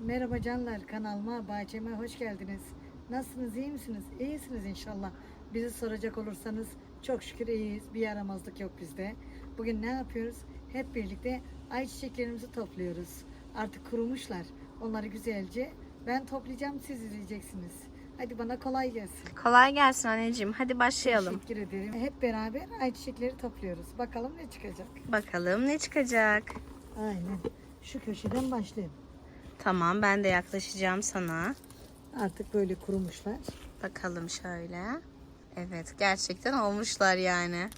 Merhaba canlar kanalıma bahçeme hoş geldiniz. Nasılsınız iyi misiniz? İyisiniz inşallah. Bizi soracak olursanız çok şükür iyiyiz. Bir yaramazlık yok bizde. Bugün ne yapıyoruz? Hep birlikte ayçiçeklerimizi topluyoruz. Artık kurumuşlar. Onları güzelce ben toplayacağım siz izleyeceksiniz. Hadi bana kolay gelsin. Kolay gelsin anneciğim. Hadi başlayalım. Teşekkür ederim. Hep beraber ayçiçekleri topluyoruz. Bakalım ne çıkacak. Bakalım ne çıkacak. Aynen. Şu köşeden başlayayım. Tamam ben de yaklaşacağım sana. Artık böyle kurumuşlar. Bakalım şöyle. Evet gerçekten olmuşlar yani.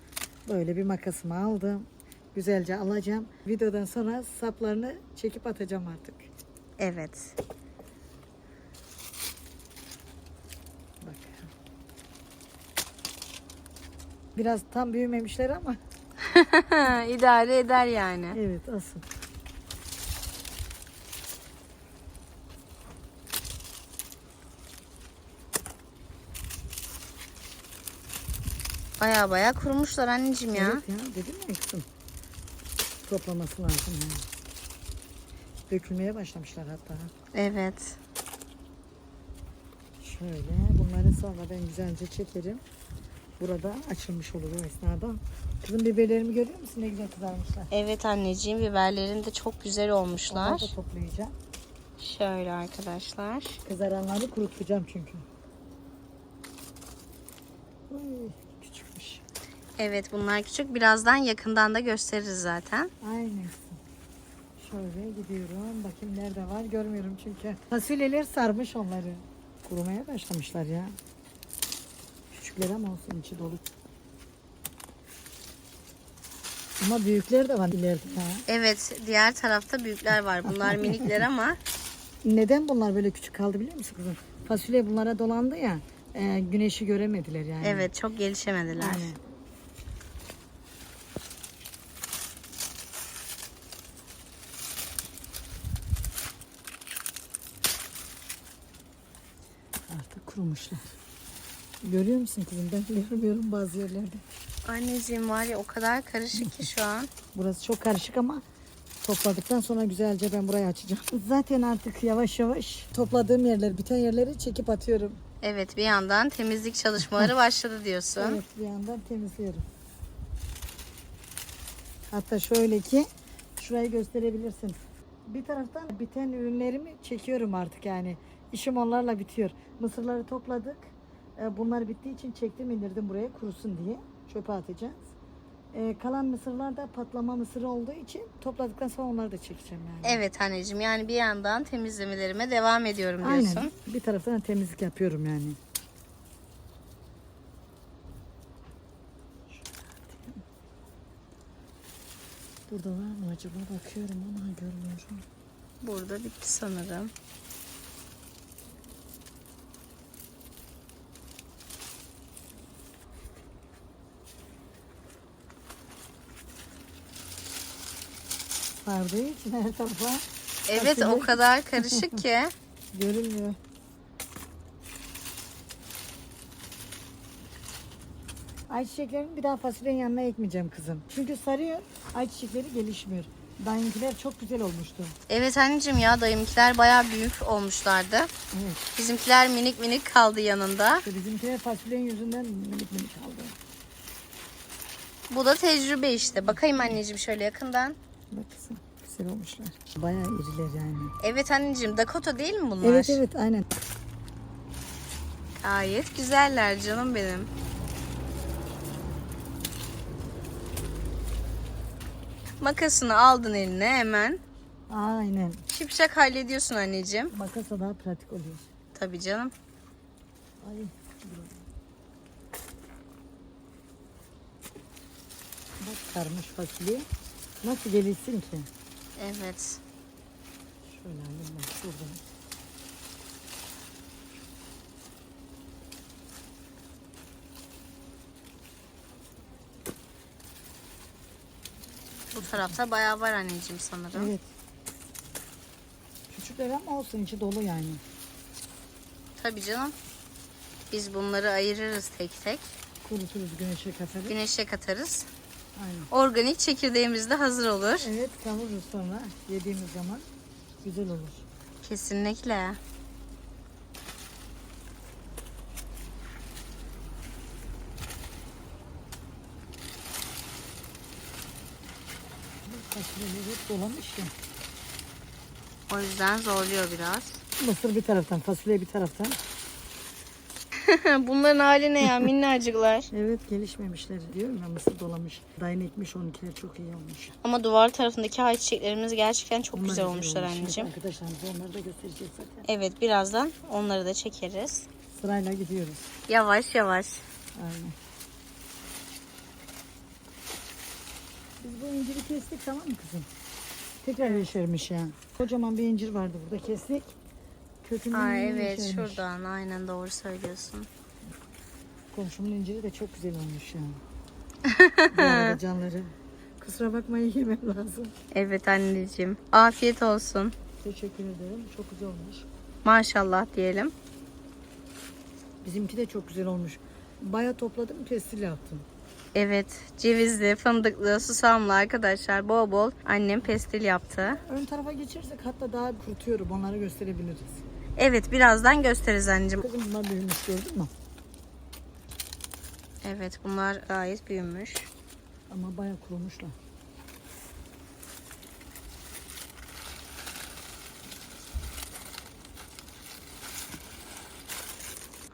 Böyle bir makasımı aldım. Güzelce alacağım. Videodan sonra saplarını çekip atacağım artık. Evet. Bak. Biraz tam büyümemişler ama İdare eder yani. evet asıl. Baya baya kurumuşlar anneciğim ya. Evet ya dedim ya kızım. Toplaması lazım yani. Dökülmeye başlamışlar hatta. Evet. Şöyle bunları sonra ben güzelce çekerim. Burada açılmış olur o esnada. Kızım biberlerimi görüyor musun ne güzel kızarmışlar. Evet anneciğim biberlerin de çok güzel Onları olmuşlar. da toplayacağım. Şöyle arkadaşlar. Kızaranları kurutacağım çünkü. Uy. Evet bunlar küçük. Birazdan yakından da gösteririz zaten. Aynen. Şöyle gidiyorum. Bakayım nerede var görmüyorum çünkü. Fasulyeler sarmış onları. Kurumaya başlamışlar ya. Küçükler ama olsun içi dolu. Ama büyükler de var ileride. Ha. Evet diğer tarafta büyükler var. Bunlar minikler ama Neden bunlar böyle küçük kaldı biliyor musun kızım? Fasulye bunlara dolandı ya. e, güneşi göremediler yani. evet çok gelişemediler. Aynen. Artık kurumuşlar. Görüyor musun kızım? Ben görmüyorum bazı yerlerde. Anneciğim var ya o kadar karışık ki şu an. Burası çok karışık ama topladıktan sonra güzelce ben burayı açacağım. Zaten artık yavaş yavaş topladığım yerler, biten yerleri çekip atıyorum. Evet bir yandan temizlik çalışmaları başladı diyorsun. Evet bir yandan temizliyorum. Hatta şöyle ki şurayı gösterebilirsin. Bir taraftan biten ürünlerimi çekiyorum artık yani. İşim onlarla bitiyor. Mısırları topladık. Ee, Bunlar bittiği için çektim indirdim buraya kurusun diye. Çöpe atacağız. Ee, Kalan mısırlar da patlama mısırı olduğu için topladıktan sonra onları da çekeceğim yani. Evet anneciğim yani bir yandan temizlemelerime devam ediyorum diyorsun. Aynen. Bir taraftan temizlik yapıyorum yani. Burada var mı acaba bakıyorum ama görmüyorum. Burada bitti sanırım. Sardığı için her tarafa Evet o kadar karışık ki. görünmüyor. Ayçiçeklerini bir daha fasulyenin yanına ekmeyeceğim kızım. Çünkü sarıyor, ayçiçekleri gelişmiyor. Dayınkiler çok güzel olmuştu. Evet anneciğim ya dayımkiler baya büyük olmuşlardı. Evet. Bizimkiler minik minik kaldı yanında. İşte bizimkiler fasulyenin yüzünden minik minik kaldı. Bu da tecrübe işte. Bakayım anneciğim şöyle yakından. Bak kızım, güzel olmuşlar. Bayağı iriler yani. Evet anneciğim Dakota değil mi bunlar? Evet evet aynen. Gayet güzeller canım benim. Makasını aldın eline hemen. Aynen. Şipşak hallediyorsun anneciğim. Makasla daha pratik oluyor. Tabii canım. Ay. Bak sarmış fasulye. Nasıl gelişsin ki? Evet. Şöyle alayım bak şuradan. Bu tarafta bayağı var anneciğim sanırım. Evet. Küçükler ama olsun içi dolu yani. Tabii canım. Biz bunları ayırırız tek tek. Kuruturuz güneşe katarız. Güneşe katarız. Aynen. Organik çekirdeğimiz de hazır olur. Evet kavururuz sonra yediğimiz zaman güzel olur. Kesinlikle. Fasulyeleri hep dolamış ya. O yüzden zorluyor biraz. Mısır bir taraftan, fasulye bir taraftan. Bunların hali ne ya minnacıklar. Evet gelişmemişler diyorum ya mısır dolamış. Dayın ekmiş onunkiler çok iyi olmuş. Ama duvar tarafındaki ayçiçeklerimiz gerçekten çok Onlar güzel olmuşlar olmuş. anneciğim. Şimdi Arkadaşlarımıza onları da göstereceğiz zaten. Evet birazdan onları da çekeriz. Sırayla gidiyoruz. Yavaş yavaş. Aynen. Biz bu inciri kestik tamam mı kızım? Tekrar yeşermiş ya. Kocaman bir incir vardı burada kestik. Kökünden Aa, evet yeşermiş. şuradan aynen doğru söylüyorsun. Komşumun inciri de çok güzel olmuş ya. Bu arada canları. Kusura bakmayın yemem lazım. Evet anneciğim. Afiyet olsun. Teşekkür ederim. Çok güzel olmuş. Maşallah diyelim. Bizimki de çok güzel olmuş. Baya topladım pestil yaptım. Evet cevizli, fındıklı, susamlı arkadaşlar bol bol annem pestil yaptı. Ön tarafa geçersek hatta daha kurutuyorum. Onları gösterebiliriz. Evet birazdan gösteririz anneciğim. Kızım bunlar büyümüş gördün mü? Evet bunlar gayet büyümüş. Ama baya kurumuşlar.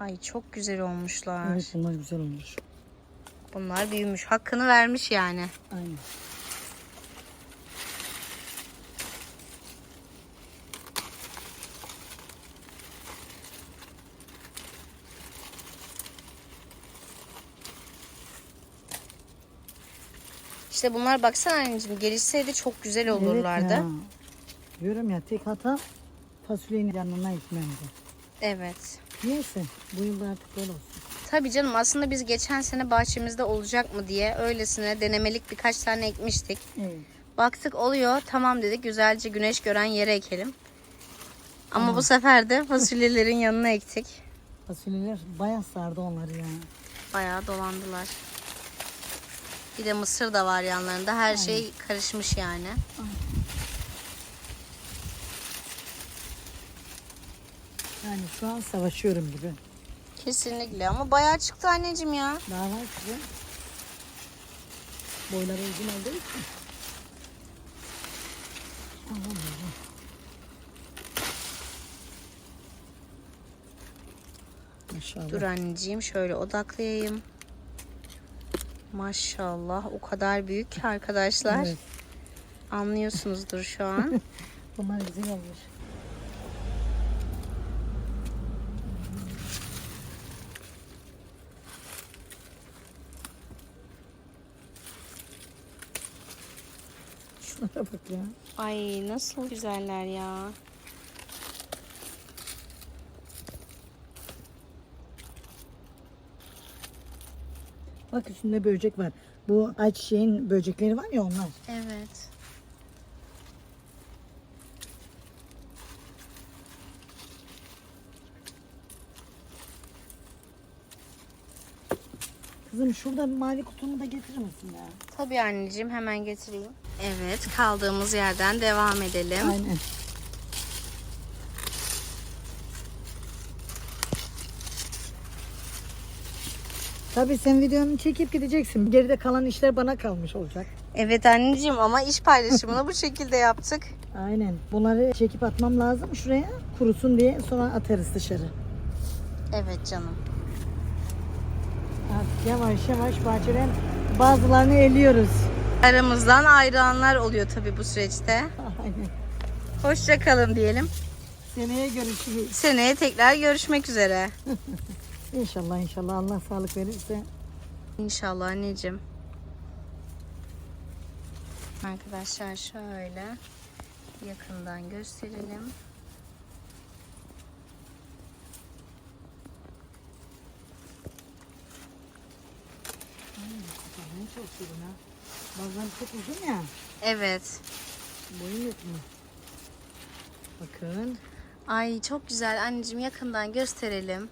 Ay çok güzel olmuşlar. Evet bunlar güzel olmuş. Bunlar büyümüş. Hakkını vermiş yani. Aynen. İşte bunlar baksana anneciğim gelişseydi çok güzel olurlardı. Evet ya. Diyorum ya tek hata fasulyenin yanına ekmemdi. Evet. Neyse bu yılda artık böyle olsun. Tabii canım aslında biz geçen sene bahçemizde olacak mı diye öylesine denemelik birkaç tane ekmiştik. Evet. Baktık oluyor tamam dedik güzelce güneş gören yere ekelim. Ama bu sefer de fasulyelerin yanına ektik. Fasulyeler baya sardı onları ya. Bayağı dolandılar. Bir de mısır da var yanlarında. Her şey karışmış yani. Yani şu an savaşıyorum gibi. Kesinlikle ama bayağı çıktı anneciğim ya. Daha var size. Boyları uzun olduğu için. Allah Allah. Maşallah. Dur anneciğim şöyle odaklayayım. Maşallah o kadar büyük ki arkadaşlar. Evet. Anlıyorsunuzdur şu an. Bunlar güzel olmuş. Şunlara bak ya. Ay nasıl güzeller ya. Bak üstünde böcek var. Bu ayçiçeğin böcekleri var ya onlar. Evet. Kızım şurada mavi kutumu da getirir misin ya? Tabii anneciğim hemen getireyim. Evet kaldığımız yerden devam edelim. Aynen. Tabii sen videonu çekip gideceksin. Geride kalan işler bana kalmış olacak. Evet anneciğim ama iş paylaşımını bu şekilde yaptık. Aynen. Bunları çekip atmam lazım şuraya. Kurusun diye sonra atarız dışarı. Evet canım. Artık yavaş yavaş bahçeden bazılarını eliyoruz. Aramızdan ayrılanlar oluyor tabii bu süreçte. Aynen. Hoşça kalın diyelim. Seneye görüşürüz. Seneye tekrar görüşmek üzere. İnşallah inşallah Allah sağlık verirse. İnşallah anneciğim. Arkadaşlar şöyle yakından gösterelim. Ne çok uzun ha. Bazen çok uzun ya. Evet. Boyun mu? Bakın. Ay çok güzel anneciğim yakından gösterelim.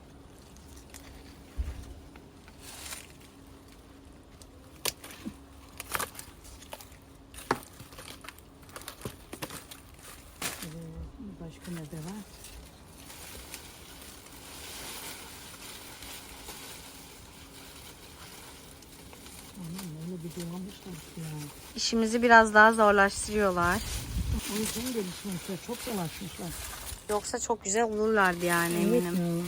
Ee, Başka ne de var? İşimizi biraz daha zorlaştırıyorlar. O yüzden gelişmemişler. Çok dolaşmışlar. Yoksa çok güzel olurlardı yani eminim. ya.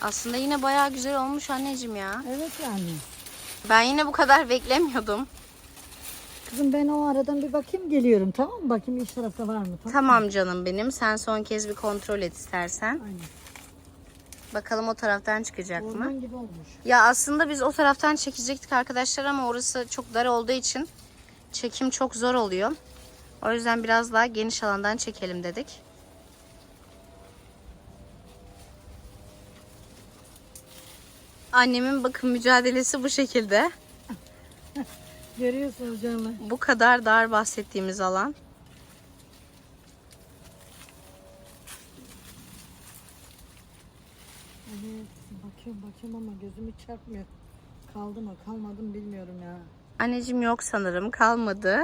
Aslında yine bayağı güzel olmuş anneciğim ya. Evet yani. Ben yine bu kadar beklemiyordum. Kızım ben o aradan bir bakayım geliyorum tamam mı? Bakayım iç tarafta var mı? Tamam. Tamam canım benim. Sen son kez bir kontrol et istersen. Aynen. Bakalım o taraftan çıkacak mı? Orman gibi olmuş. Ya aslında biz o taraftan çekecektik arkadaşlar ama orası çok dar olduğu için çekim çok zor oluyor. O yüzden biraz daha geniş alandan çekelim dedik. Annemin bakım mücadelesi bu şekilde. Görüyorsunuz canlar. Bu kadar dar bahsettiğimiz alan. Evet bakıyorum bakıyorum ama gözüm hiç çarpmıyor. Kaldı mı kalmadı mı bilmiyorum ya. Anneciğim yok sanırım kalmadı.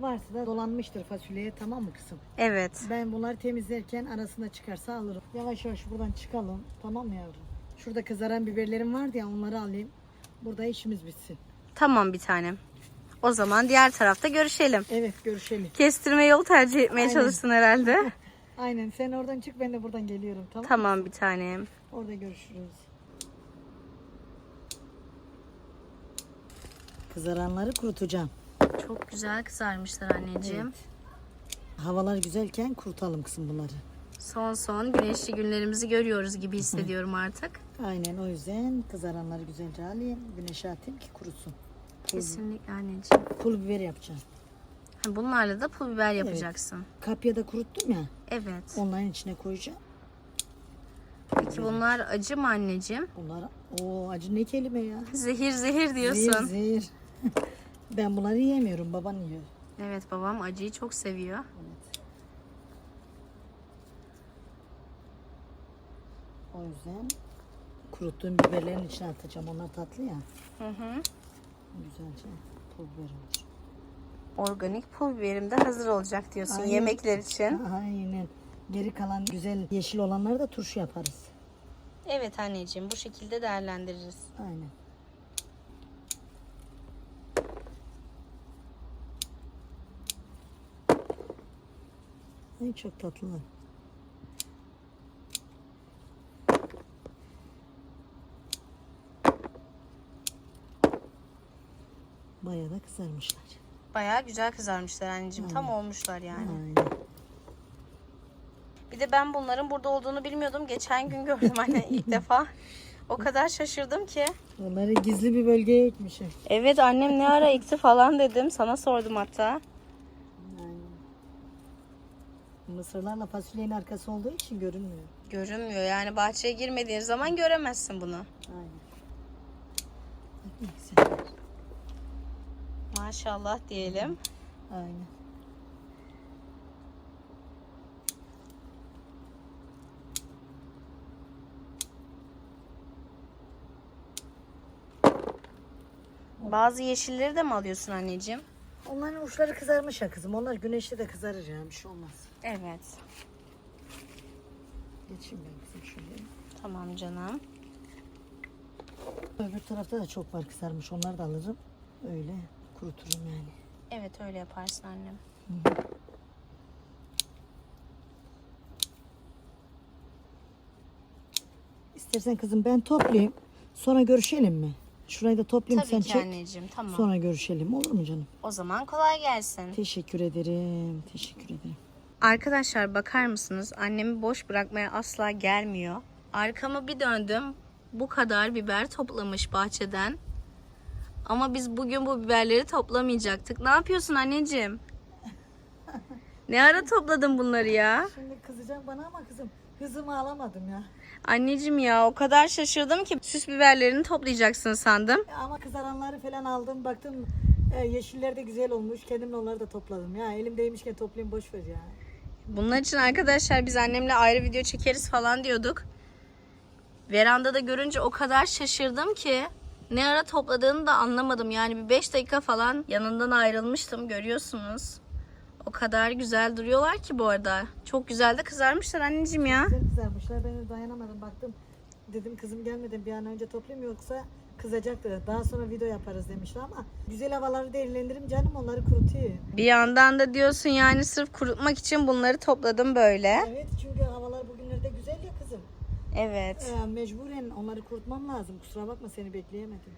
Varsa da dolanmıştır fasulyeye tamam mı kızım? Evet. Ben bunları temizlerken arasında çıkarsa alırım. Yavaş yavaş buradan çıkalım. Tamam mı yavrum? Şurada kızaran biberlerim vardı ya onları alayım. Burada işimiz bitsin. Tamam bir tanem. O zaman diğer tarafta görüşelim. Evet görüşelim. Kestirme yol tercih etmeye Aynen. çalışsın herhalde. Aynen sen oradan çık ben de buradan geliyorum tamam mı? tamam bir tanem. Orada görüşürüz. Kızaranları kurutacağım. Çok güzel kızarmışlar anneciğim. Havalar güzelken kurutalım kızım bunları. Son son güneşli günlerimizi görüyoruz gibi hissediyorum artık. Aynen o yüzden kızaranları güzelce alayım. Güneşe atayım ki kurusun. Kesinlikle anneciğim. Pul biber yapacağım. Ha, Bunlarla da pul biber yapacaksın. Kapya da kuruttum ya. Evet. Onların içine koyacağım. Peki bunlar acı mı anneciğim? Bunlar o acı ne kelime ya? Zehir zehir diyorsun. Zehir zehir. ben bunları yiyemiyorum. Baban yiyor. Evet babam acıyı çok seviyor. Evet. O yüzden kuruttuğum biberlerin içine atacağım. Onlar tatlı ya. Hı hı. Güzelce pul biber. Organik pul biberim de hazır olacak diyorsun Aynen. yemekler için. Aynen. Geri kalan güzel yeşil olanları da turşu yaparız. Evet anneciğim bu şekilde değerlendiririz. Aynen. Ay çok tatlılar. Bayağı da kızarmışlar. Bayağı güzel kızarmışlar anneciğim. Tam olmuşlar yani. Aynen. Bir de ben bunların burada olduğunu bilmiyordum. Geçen gün gördüm anne ilk defa. O kadar şaşırdım ki. Onları gizli bir bölgeye ekmişim. Evet annem ne ara ekti falan dedim. Sana sordum hatta. Mısırlarla fasulyenin arkası olduğu için görünmüyor. Görünmüyor yani bahçeye girmediğin zaman göremezsin bunu. Aynen. Bak ne güzel. Maşallah diyelim. Aynen. Bazı yeşilleri de mi alıyorsun anneciğim? Onların uçları kızarmış ya kızım. Onlar güneşte de kızarır yani bir şey olmaz. Evet. Geçeyim ben kızım şöyle. Tamam canım. Öbür tarafta da çok var kızarmış. Onları da alırım. Öyle kuruturum yani. Evet öyle yaparsın annem. İstersen kızım ben toplayayım. Sonra görüşelim mi? Şurayı da toplayayım Tabii sen ki çek. anneciğim tamam. Sonra görüşelim olur mu canım? O zaman kolay gelsin. Teşekkür ederim. Teşekkür ederim. Arkadaşlar bakar mısınız? Annemi boş bırakmaya asla gelmiyor. Arkamı bir döndüm. Bu kadar biber toplamış bahçeden. Ama biz bugün bu biberleri toplamayacaktık. Ne yapıyorsun anneciğim? Ne ara topladın bunları ya? Şimdi kızacak bana ama kızım hızımı alamadım ya. Anneciğim ya o kadar şaşırdım ki süs biberlerini toplayacaksın sandım. Ama kızaranları falan aldım. Baktım e, yeşiller de güzel olmuş. Kendim de onları da topladım. Ya elimdeymişken toplayayım boş ver ya. Bunun için arkadaşlar biz annemle ayrı video çekeriz falan diyorduk. Verandada görünce o kadar şaşırdım ki ne ara topladığını da anlamadım. Yani bir 5 dakika falan yanından ayrılmıştım görüyorsunuz. O kadar güzel duruyorlar ki bu arada. Çok güzel de kızarmışlar anneciğim ya. Güzel kızarmışlar. Ben de dayanamadım. Baktım dedim kızım gelmeden bir an önce toplayayım yoksa kızacaktı. Daha sonra video yaparız demişler ama güzel havaları değerlendirim canım onları kurutuyor. Bir yandan da diyorsun yani sırf kurutmak için bunları topladım böyle. Evet çünkü havalar bugünlerde güzel ya. Evet. Ee, mecburen onları kurutmam lazım. Kusura bakma seni bekleyemedim.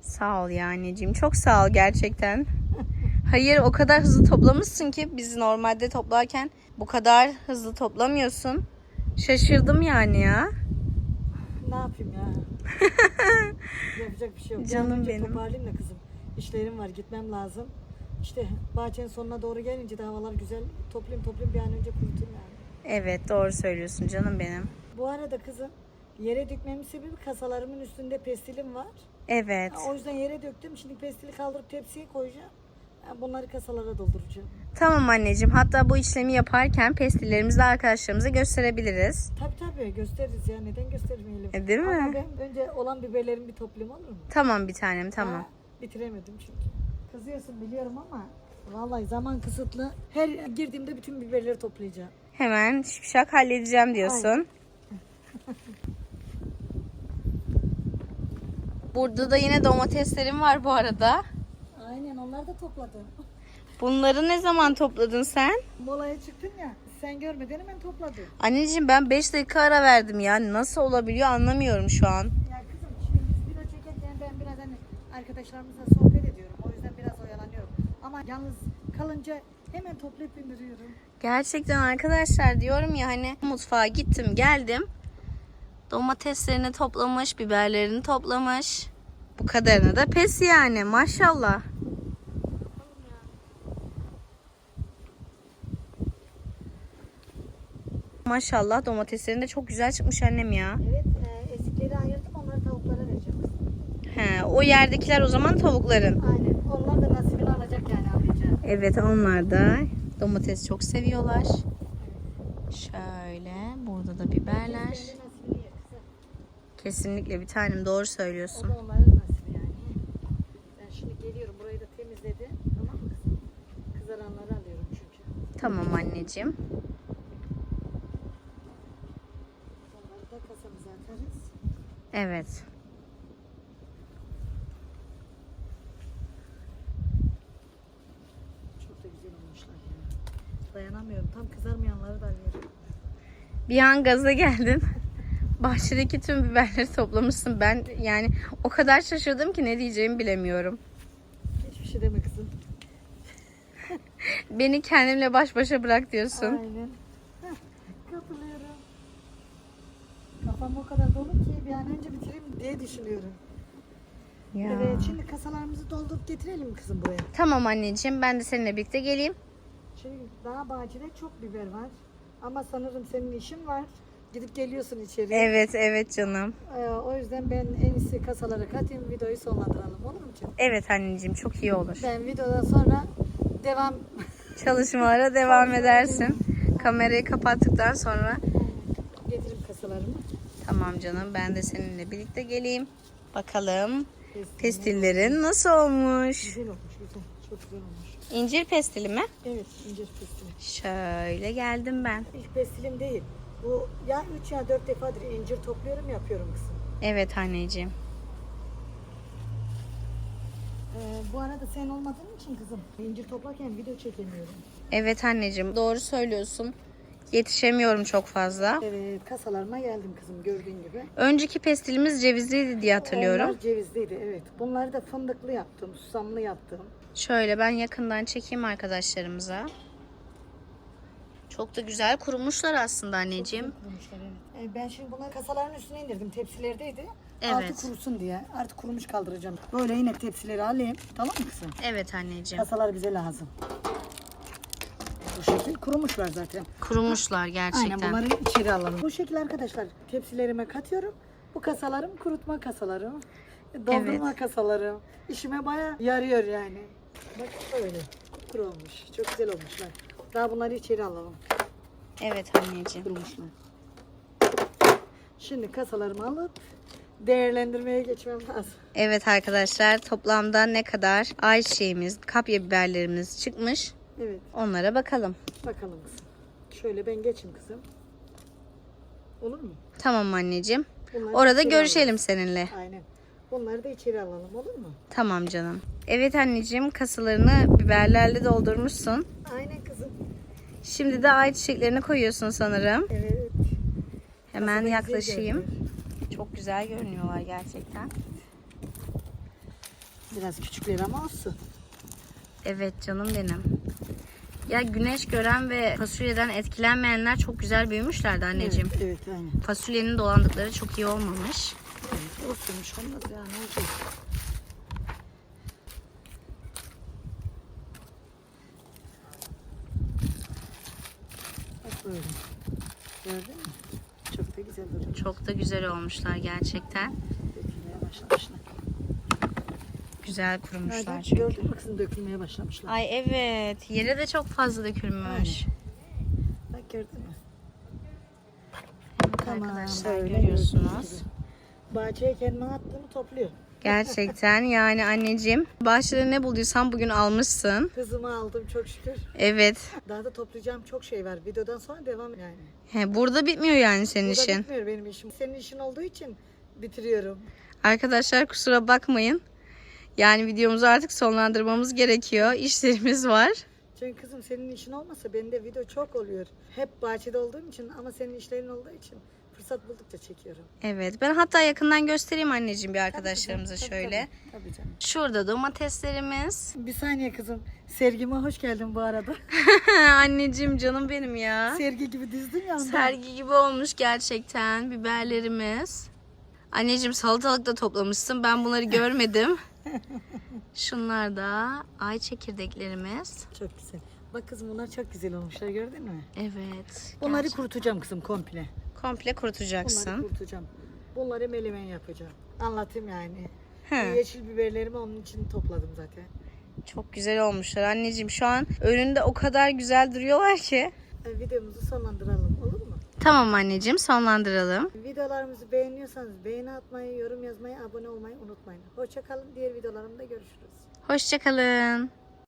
Sağ ol ya anneciğim. Çok sağ ol gerçekten. Hayır o kadar hızlı toplamışsın ki biz normalde toplarken bu kadar hızlı toplamıyorsun. Şaşırdım yani ya. Ne yapayım ya? Yapacak bir şey yok. Canım benim. Toparlayayım da kızım. İşlerim var gitmem lazım. İşte bahçenin sonuna doğru gelince de havalar güzel. Toplayayım toplayayım bir an önce kurutayım yani. Evet doğru söylüyorsun canım benim. Bu arada kızım yere dökmemin sebebi kasalarımın üstünde pestilim var. Evet. Ha, O yüzden yere döktüm. Şimdi pestili kaldırıp tepsiye koyacağım. Ha, Bunları kasalara dolduracağım. Tamam anneciğim. Hatta bu işlemi yaparken pestillerimizi de arkadaşlarımıza gösterebiliriz. Tabii tabii gösteririz ya. Neden göstermeyelim? E, değil mi? Ama ben önce olan biberlerimi bir toplayayım olur mu? Tamam bir tanem tamam. Ha, bitiremedim çünkü. Kızıyorsun biliyorum ama vallahi zaman kısıtlı. Her girdiğimde bütün biberleri toplayacağım. Hemen şipşak halledeceğim diyorsun. Burada da yine domateslerim var bu arada. Aynen onları da topladım. Bunları ne zaman topladın sen? Molaya çıktın ya. Sen görmeden hemen topladım. Anneciğim ben 5 dakika ara verdim ya. Nasıl olabiliyor anlamıyorum şu an. Ya kızım şimdi biz video çekerken ben biraz hani arkadaşlarımızla sohbet ediyorum. O yüzden biraz oyalanıyorum. Ama yalnız kalınca hemen toplayıp indiriyorum. Gerçekten arkadaşlar diyorum ya hani mutfağa gittim geldim. Domateslerini toplamış, biberlerini toplamış. Bu kadarını da pes yani maşallah. Maşallah domateslerin de çok güzel çıkmış annem ya. Evet e, ezikleri ayırdım onları tavuklara vereceğim. He, o yerdekiler o zaman tavukların. Aynen. Onlar da nasibini alacak yani alacak. Evet onlar da domates çok seviyorlar. Şöyle burada da biberler. Kendi nasibini yer kızım. Kesinlikle bir tanem doğru O söylüyorsun. da onların nasibi yani. Ben şimdi geliyorum burayı da temizledi. Tamam mı kızım? Kızaranları alıyorum çünkü. Tamam anneciğim. Onları da kasamıza atarız. Evet. Çok da güzel olmuşlar ya. Dayanamıyorum. Tam kızarmayanları da alıyorum. Bir an gaza geldin. Bahçedeki tüm biberleri toplamışsın. Ben yani o kadar şaşırdım ki ne diyeceğimi bilemiyorum. Hiçbir şey deme kızım. Beni kendimle baş başa bırak diyorsun. Aynen. Heh, Katılıyorum. Kafam o kadar dolu ki bir an önce bitireyim diye düşünüyorum. Ya. Evet şimdi kasalarımızı doldurup getirelim kızım buraya. Tamam anneciğim ben de seninle birlikte geleyim. Şimdi daha bahçede çok biber var. Ama sanırım senin işin var. Gidip geliyorsun içeri. Evet evet canım. Ee, o yüzden ben en iyisi kasalara katayım videoyu sonlandıralım olur mu canım? Evet anneciğim çok iyi olur. Ben videodan sonra devam Çalışmalara devam edersin. Kamerayı kapattıktan sonra getireyim kasalarımı. tamam canım ben de seninle birlikte geleyim. Bakalım Pestil. pestillerin nasıl olmuş? Güzel olmuş güzel. Çok güzel olmuş. İncir pestili mi? Evet incir pestili. Şöyle geldim ben. İlk pestilim değil. Bu ya 3 ya 4 defadır incir topluyorum yapıyorum kızım. Evet anneciğim. Ee, bu arada sen olmadığın için kızım incir toplarken video çekemiyorum. Evet anneciğim doğru söylüyorsun. Yetişemiyorum çok fazla. Evet kasalarıma geldim kızım gördüğün gibi. Önceki pestilimiz cevizliydi diye hatırlıyorum. Onlar cevizliydi evet. Bunları da fındıklı yaptım, susamlı yaptım. Şöyle ben yakından çekeyim arkadaşlarımıza. Çok da güzel kurumuşlar aslında anneciğim. Kurumuşlar evet. Ee, ben şimdi bunları kasaların üstüne indirdim. Tepsilerdeydi. Evet. Altı kurusun diye. Artık kurumuş kaldıracağım. Böyle yine tepsileri alayım. Tamam mı kızım? Evet anneciğim. Kasalar bize lazım. Bu şekil kurumuşlar zaten. Kurumuşlar Aynen gerçekten. bunları içeri alalım. Bu şekilde arkadaşlar tepsilerime katıyorum. Bu kasalarım kurutma kasalarım. Doldurma kasalarım. İşime baya yarıyor yani. Bak böyle. Kuru olmuş. Çok güzel olmuşlar. Daha bunları içeri alalım. Evet anneciğim. Şimdi kasalarımı alıp değerlendirmeye geçmem lazım. Evet arkadaşlar toplamda ne kadar ayçiçeğimiz, kapya biberlerimiz çıkmış. Evet. Onlara bakalım. Bakalım kızım. Şöyle ben geçeyim kızım. Olur mu? Tamam anneciğim. Bunları Orada görüşelim seninle. alalım. Aynen. Bunları da içeri alalım olur mu? Tamam canım. Evet anneciğim kasalarını biberlerle doldurmuşsun. Aynen kızım. Şimdi de ayçiçeklerini koyuyorsun sanırım. Evet. Hemen güzel yaklaşayım. görünüyor. Çok güzel görünüyorlar gerçekten. Biraz küçükler ama olsun. Evet canım benim. Ya güneş gören ve fasulyeden etkilenmeyenler çok güzel büyümüşlerdi anneciğim. Evet, evet aynen. Fasulyenin dolandıkları çok iyi olmamış. Evet, olsunmuş olmaz ya ne olacak? Bak böyle. Gördün mü? Çok da güzel duruyor. Çok da güzel olmuşlar gerçekten. Dökülmeye başlamışlar. Güzel kurumuşlar Nereden? çünkü. Gördün mü kızım dökülmeye başlamışlar. Ay evet. Yere de çok fazla dökülmüş. Bak gördün mü? Evet arkadaşlar böyle görüyorsunuz. Bahçeye kendime attığımı topluyor. Gerçekten yani anneciğim bahçede ne bulduysan bugün almışsın. Kızımı aldım çok şükür. Evet. Daha da toplayacağım çok şey var. Videodan sonra devam yani. He, burada bitmiyor yani senin Burada işin. bitmiyor benim işim. Senin işin olduğu için bitiriyorum. Arkadaşlar kusura bakmayın. Yani videomuzu artık sonlandırmamız gerekiyor. İşlerimiz var. Çünkü kızım senin işin olmasa benim de video çok oluyor. Hep bahçede olduğum için ama senin işlerin olduğu için fırsat buldukça çekiyorum. Evet ben hatta yakından göstereyim anneciğim bir arkadaşlarımıza Tabii, şöyle. Tabii, tabii canım. Şurada domateslerimiz. Bir saniye kızım. Sergime hoş geldin bu arada. anneciğim canım benim ya. Sergi gibi dizdin ya. Sergi gibi olmuş gerçekten biberlerimiz. Anneciğim salatalık da toplamışsın. Ben bunları görmedim. Şunlar da ay çekirdeklerimiz. Çok güzel. Bak kızım bunlar çok güzel olmuşlar gördün mü? Evet. Bunları gerçek- kurutacağım kızım komple. Komple Bunları kurutacaksın. kurutacağım. Bunları melemen yapacağım. Anlatayım yani. He. Yeşil biberlerimi onun için topladım zaten. Çok güzel olmuşlar anneciğim. Şu an önünde o kadar güzel duruyorlar ki. E, Videomuzu sonlandıralım olur mu? Tamam anneciğim sonlandıralım. Videolarımızı beğeniyorsanız beğeni atmayı, yorum yazmayı, abone olmayı unutmayın. Hoşçakalın. Diğer videolarımda görüşürüz. Hoşçakalın.